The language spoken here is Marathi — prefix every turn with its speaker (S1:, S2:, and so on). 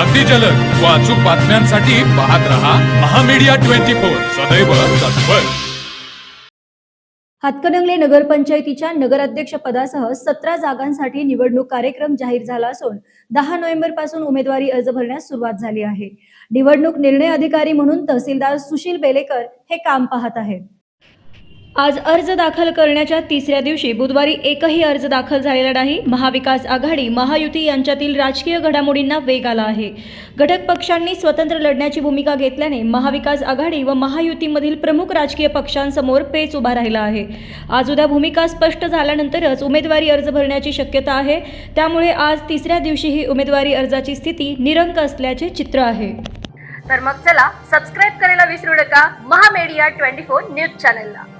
S1: अगदी जलद व अचूक बातम्यांसाठी पाहत रहा महामीडिया ट्वेंटी फोर. सदैव तत्पर.
S2: हातकणंगले नगरपंचायतीच्या नगराध्यक्ष पदासह सतरा जागांसाठी निवडणूक कार्यक्रम जाहीर झाला असून दहा नोव्हेंबरपासून उमेदवारी अर्ज भरण्यास सुरुवात झाली आहे. निवडणूक निर्णय अधिकारी म्हणून तहसीलदार सुशील बेलेकर हे काम पाहत आहेत. आज अर्ज दाखल करण्याच्या तिसऱ्या दिवशी बुधवारी एकही अर्ज दाखल झालेला नाही. महाविकास आघाडी महायुती यांच्यातील राजकीय घडामोडींना वेग आला आहे. घटक पक्षांनी स्वतंत्र लढण्याची भूमिका घेतल्याने महाविकास आघाडी व महायुतीमधील प्रमुख राजकीय पक्षांसमोर पेच उभा राहिला आहे. आज उद्या भूमिका स्पष्ट झाल्यानंतरच उमेदवारी अर्ज भरण्याची शक्यता आहे. त्यामुळे आज तिसऱ्या दिवशीही उमेदवारी अर्जाची स्थिती निरंक असल्याचे चित्र आहे.
S3: तर मग चला सबस्क्राईब करायला विसरू नका. महामेडिया ट्वेंटी फोर न्यूज चॅनलला